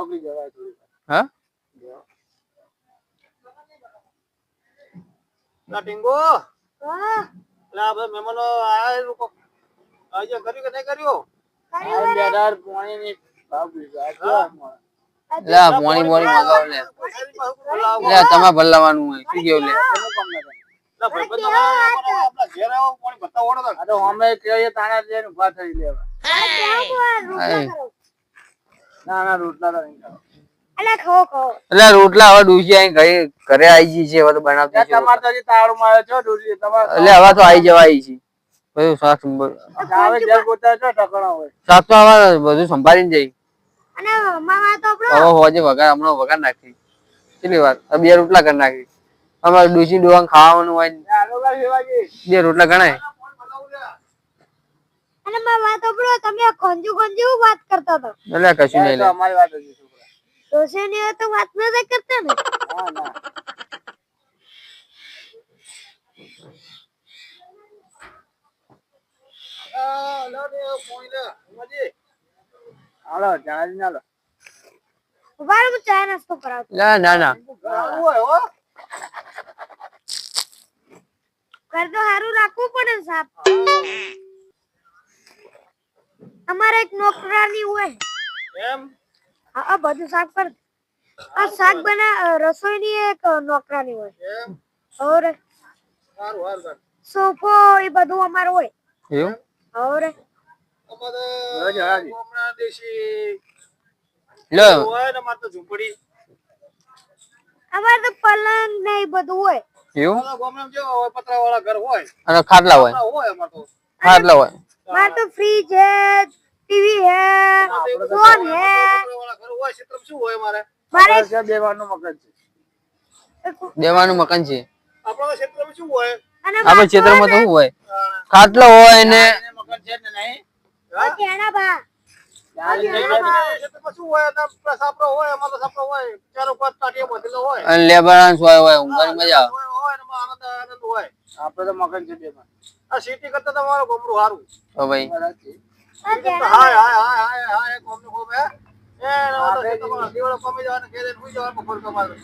બેહકી જવાય થોડી હા? લા ટીંગો. હા. લા બધા મહેમાનો આયા લોકો આજે કર્યું કે નહીં કર્યું? આ બેટાર પાણીની ભાવ બીજા આ લે આ પાણી બોણી મગાવ લે. લે તમારે ભલાવાનું હોય શું કેવું લે? લા આપણા ઘેર આવો પાણી તો અમે કહીએ તાણા જઈને ઊભા થઈ લેવા. ના ના રોટલા તો નહીં ખાવા. અલે ખાઓ ખાઓ. એટલે રોટલા હવે ડૂસી આઈ ઘરે ઘરે આવી ગઈ છે હવે તો બનાવતી છે તમારે તો તાળું છો ડોસી. તમારે એટલે હવે તો આવી જવા આવી છે. બધું શાક આવે જલ ગોતા છો ઠકણા હોય. શાક તો હવે બધું સંભાળીને જઈ અને મામા તો આપણો હવે હોજે વઘાર હમણાં વઘાર નાખી. કેટલી વાર? બે રોટલા કરી નાખી. અમારે ડૂસી ડોહાં ખાવાનું હોય બે રોટલા ગણાય. અને મારી વાત સાંભળો તમે ખંજુ ખંજુ વાત કરતા હતા. એટલે કશું નહીં તો લે અમારી વાત હતી છોકરા. તો વાત કરતા ને. હા ના. આ લા ને લે હું ચા નાસ્તો કરાવતો ના ના ના. ઘણું હોય હો. ઘર તો સારું રાખવું પડે ને સાહેબ અમારે એક નોકરાની હોય. એમ? આ આ બધું શાક પર આ શાક બના રસોઈની એક નોકરાની હોય. એમ? ઓર સારું હાલ સારું સોફો એ બધું અમારું હોય. એવું? ઓર અમારે હવે દેશી લો. હોય ને મારે તો ઝૂંપડી. અમારે તો પલંગ ને એ બધું હોય. એવું? પતરા વાળા ઘર હોય. અને ખાટલા હોય. હોય અમાર તો. ખાટલા હોય. મારે તો ફ્રીજ હે ટીવી હે ફોન હે. હોય શું હોય મારે મારે છે. બે છે દેવાનું મકાન છે. આપણા ક્ષેત્રમાં શું હોય? અને ક્ષેત્રમાં તો શું હોય? ખાટલો હોય ને એને છે ને નહીં? મારે તેના બા ક્ષેત્રમાં હોય? તો પેલા સાપરો હોય અમારે તો સાપરો હોય. ચારો પાંચ ટાટીઓ બધેલો હોય. અને હોય હોય ઊંઘવાની મજા આવે. હોય હોય એમાં આનંદ આનંદ હોય. આપણે તો મકાન છે બે માં આ સિટી કરતા તમારું ગોમડું સારું હો ભાઈ. હાય હાય હાય હાય હાય ગોમડું ગમ હે. એ નવો તો દીવડો કમી જવાનું દે સુઈ જવાનું બપોર તમારે.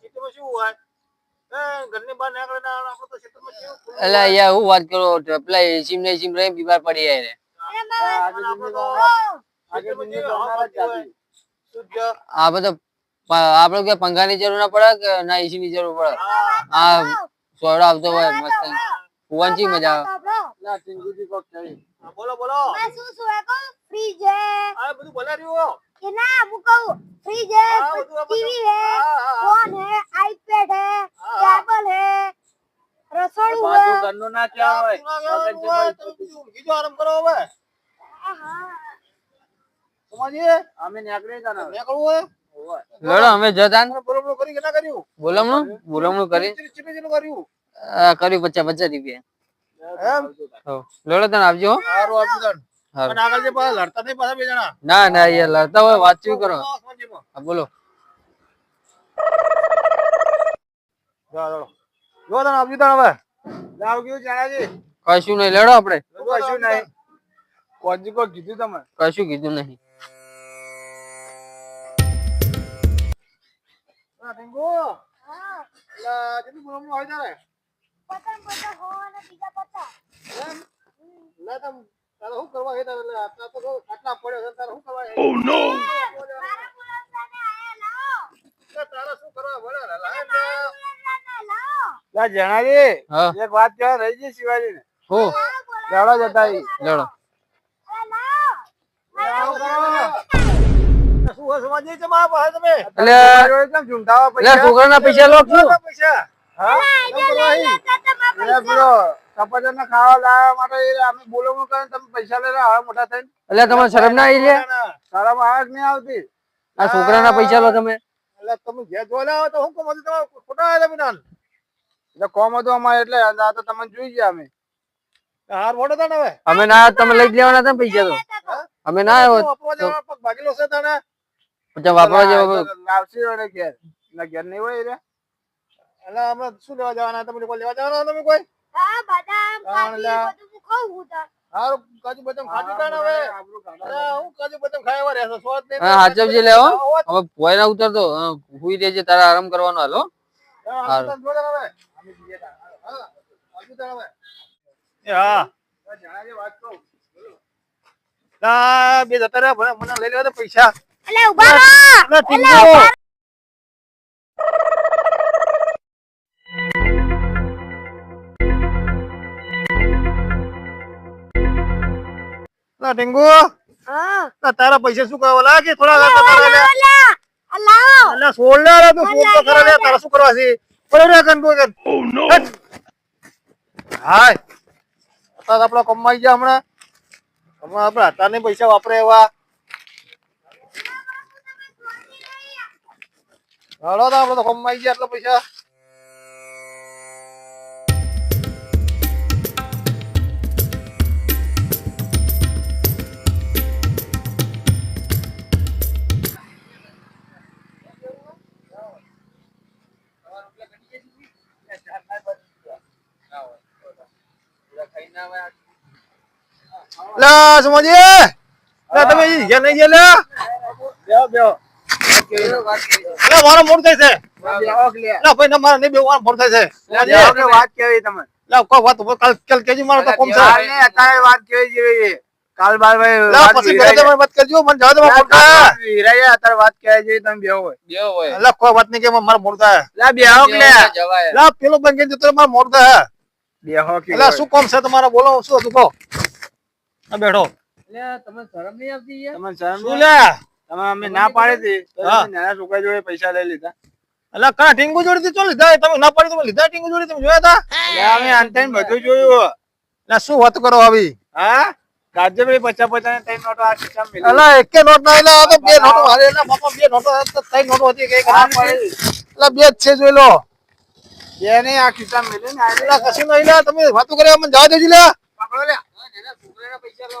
સિટીમાં શું હોય? એ ઘરની બહાર નીકળે ને આપણે તો ક્ષેત્રમાં કેવું ખુલ્લું એટલે અહીંયા હું વાત કરો પેલા એસી ને એસી રહી બીમાર પડી જાય રે. આ બધો આપડે કે પંખાની જરૂર ના પડે કે ના એસી ની જરૂર પડે? આ સોયડો આવતો હોય મસ્ત. કુવાની મજા આવે. હા, બોલો બોલો. શું શું હે કહું? ફ્રીજ હે આ બધું બોલાર્યું કે ના હું કહું હે હા, આ બધું. ટીવી હે હા, હા, હા. ફોન હે આઈપેડ હે હા. ટેબલ હે રસોડું બાજુ હે. ના કહેવાય. છે બીજું આરામ કરો હવે. હા સમજીએ અમે નીકળી જાના ને? નીકળવું હોય. લડો અમે જતા કરી કર્યું? બોલમણું? બોલમણું કરી. ચીલી કર્યું. કર્યું પચાસ પચાસ રૂપિયા. લડો તને આવજો. સારું ના ના યાર લડતા હોય વાતચીત કરો? બોલો. જા, દોડો. જો તને હવે. કશું નહીં લડો આપડે કશું નહીં. કીધું તમે? કશું કીધું નહીં. હા, ટીંગુ. હા. લા, કેટલું બોલવાનું હોય તારે? પતંગ પતંગ હો અને બીજા પતંગ એમ? લા, તમ- તારે શું કરવા છે તારે? લા, તારે તો આટલા પડ્યો છે, તારે શું કરવા છે? મારા પુલાવસાને આયા લાવો તારે શું કરવા લાવો જણાજી એક વાત કહેવા રહી ગઈ શિવાજી ને હો લડો જતા લડો લાવ લાવો છોકરાના પૈસા લો પૈસા? કેમ ખાવા લાવવા માટે અમે બોલવાનું કરે તમે પૈસા લઈને આવા મોટા થઈને. એટલે તમારે શરમ ના આવી આવે નહીં આવતી. આ છોકરાના પૈસા લો તમે. એટલે તમે જે લાવો તો હું તમારે ખોટા આયા તમે એટલે કોમ હતું અમારે એટલે આ તો તમે જોઈ ગયા અમે. હાર મોટો તાને હવે. અમે ના તમે લઈ જવાના લેવાના હતા પૈસા તો. અમે ના આવ્યો ભાગેલો છે તાને. પછી વાપરવા જેવા લાવશી વડે ઘેર. એટલે ઘેર નહીં હોય રે. એટલે અમે શું લેવા જવાના? તમે લોકો લેવા જવાના તમે કોઈ? હા બદામ કાજુ. બધું હું ખાઉં હું તો હારું કાજુ બદામ ખાધી તા હવે? અરે હું કાજુ બદામ ખાયા રહેશે સ્વાદ નહીં હા હાચવજે લેવો હવે ભોય ના ઉતરતો હુઈ દેજે તારા આરામ કરવાનો હાલો. હારું. હા. બે જતા રહ્યા મને લઈ લેવા પૈસા. એટલે ઊભા રહો. અલા, ટીંગો. લા ટીંગુ, હા. તારા પૈસા શું કરવા લાગે? થોડા લાગે તારા લે. ઓલા, આ અલા, સોળ લે રે, તું ફોન તો કરે લે, તારા શું કરવા છે? પડે રે કન કોઈ કન. હટ. હાય. અત્યારે આપણો કમાઈ ગયા હમણાં. હમણાં આપડે અત્યારની પૈસા વાપરે એવા. હાલો તો આપડે તો કમાઈ ગયા એટલા પૈસા. લા સમજી. લા તમે ઈ ઘેર નહીં ગયા લે? બેહો, બેહો. લે મારો મોડ થાય છે. બેહો ભાઈ ના મારા ભાઈ બે વાર મોડ થાય છે. વાત કેવી તમે લે કોઈ વાત કાલ કાલ કેજી મારો તો કોમ છે. કાલ નહીં, અત્યારે વાત કેવી જેવી છે. કાલ બાર ભાઈ લે પછી જાય. તમે વાત કરજો મને જવા દે મારો મોડ કાલ થાય વાત વિરાઈ અત્યારે વાત કેવી જેવી તમે બેહો હોય. બેહો હોય. લે કોઈ વાત નહીં કે મારો મોડ થાય. લે બેહો કે લે. જવાય. લે પેલો બેંક જતો મારો મોડ થાય. બેહો કે એટલે શું કોમ છે તમારે? બોલો શું હતું કહો. આ બેઠો. તમે શરમ નહીં આવતી યાર? તમને શરમ શું લે? તમે અમે ના પાડી હતી તો હા. તમે નાના છોકરા જોડે પૈસા લઈ લીધા. એટલે કા ટીંગુ જોડી ચો લીધા? તમે ના પાડી લીધા ટીંગુ જોડે તમે જોયા હતા અમે આનતાઈને બધું જોયું એટલે શું વાત કરો આવી? હા? રાજ્યભાઈ પચાસ પચાસ ત્રણ નોટો આ ખિસ્સામાં મેલી. એટલે એકે નોટ ના એટલે આ તો બે નોટો હારે. એટલે બાપા બે નોટો ત્રણ નોટો હતી કઈ હા, ખબર એટલે બે જ છે જોઈ લો. બે નહીં આ ખિસ્સામાં મેલી ને એટલે કશું નહીં લે તમે વાતો કર્યા મને જવા દેજો લે પકડો લે. છોકરાના પૈસા લો.